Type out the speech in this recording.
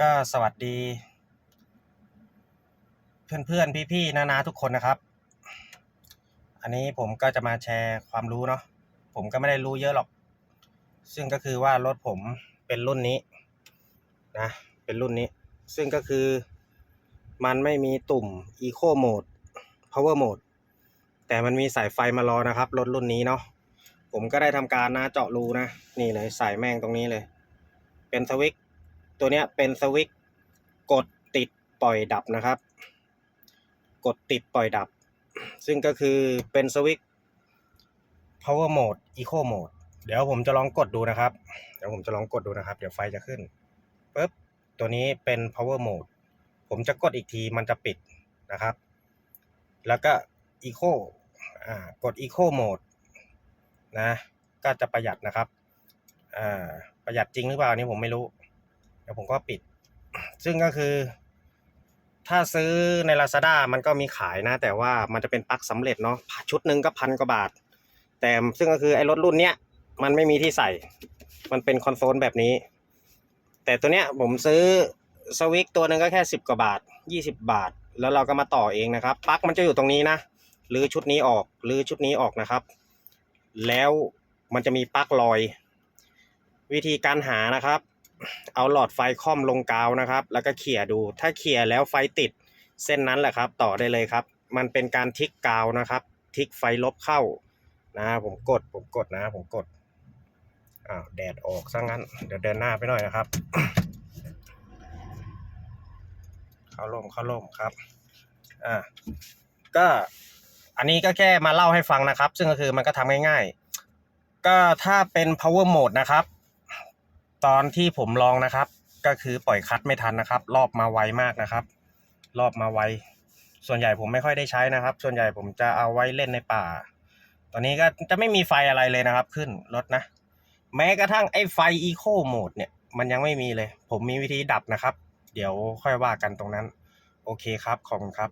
ก็สวัสดี เพื่อนๆพี่ๆนานาทุกคนนะครับ อันนี้ผมก็จะมาแชร์ความรู้เนาะผมก็ไม่ได้รู้เยอะหรอก ซึ่งก็คือว่ารถผมเป็นรุ่นนี้นะเป็นรุ่นนี้ ซึ่งก็คือมันไม่มีตุ่ม Eco Mode Power Mode แต่มันมีสายไฟมารอนะครับ รถรุ่นนี้เนาะผมก็ได้ทำการนะเจาะรูนะ นี่เลยใส่แม่งตรงนี้เลย เป็นสวิต ตัวเนี้ยเป็นสวิตช์กดติดปล่อยดับนะครับ กดติดปล่อยดับ ซึ่งก็คือเป็นสวิตช์ power mode eco mode เดี๋ยวผมจะลองกดดูนะครับ เดี๋ยวผมจะลองกดดูนะครับ เดี๋ยวไฟจะขึ้นปุ๊บตัวนี้เป็น power mode ผมจะกดอีกทีมันจะปิดนะครับ แล้วก็ eco อ่ากด eco mode นะ ก็จะประหยัดนะครับ อ่า ประหยัดจริงหรือเปล่านนี่ผมไม่รู้ เดี๋ยวผมก็ปิด ซึ่งก็คือ ถ้าซื้อใน Lazada มันก็มีขายนะ แต่ว่ามันจะเป็นปลั๊กสำเร็จเนาะชุดหนึ่งก็พันกว่าบาท แต่ซึ่งก็คือไอ้รถรุ่นเนี้ยมันไม่มีที่ใส่ มันเป็นคอนโซลแบบนี้ แต่ตัวเนี้ยผมซื้อสวิกตัวหนึ่งก็แค่สิบกว่าบาทยี่สิบาท แล้วเราก็มาต่อเองนะครับปลั๊กมันจะอยู่ตรงนี้นะหรือชุดนี้ออกหรือชุดนี้ออกนะครับ แล้วมันจะมีปลั๊กลอย วิธีการหานะครับ เอาหลอดไฟค่อมลงกาวนะครับ แล้วก็เขี่ยดู ถ้าเขี่ยแล้วไฟติดเส้นนั้นแหละครับ ต่อได้เลยครับ มันเป็นการทิกกาวนะครับ ทิกไฟลบเข้านะผมกดผมกดนะ ผมกดอ้าวแดดออกซะงั้น เดี๋ยวเดินหน้าไปหน่อยนะครับ เข้าร่มเข้าร่มครับอ่าก็อันนี้ก็แค่มาเล่าให้ฟังนะครับ ซึ่งก็คือมันก็ทำง่ายๆ ก็ถ้าเป็น power mode นะครับ ตอนที่ผมลองนะครับ ก็คือปล่อยคัดไม่ทันนะครับ รอบมาไวมากนะครับ รอบมาไว ส่วนใหญ่ผมไม่ค่อยได้ใช้นะครับ ส่วนใหญ่ผมจะเอาไว้เล่นในป่า ตอนนี้ก็จะไม่มีไฟอะไรเลยนะครับ ขึ้นรถนะ แม้กระทั่งไอ้ไฟ Eco Mode เนี่ย มันยังไม่มีเลย ผมมีวิธีดับนะครับ เดี๋ยวค่อยว่ากันตรงนั้น โอเคครับ ขอบคุณครับ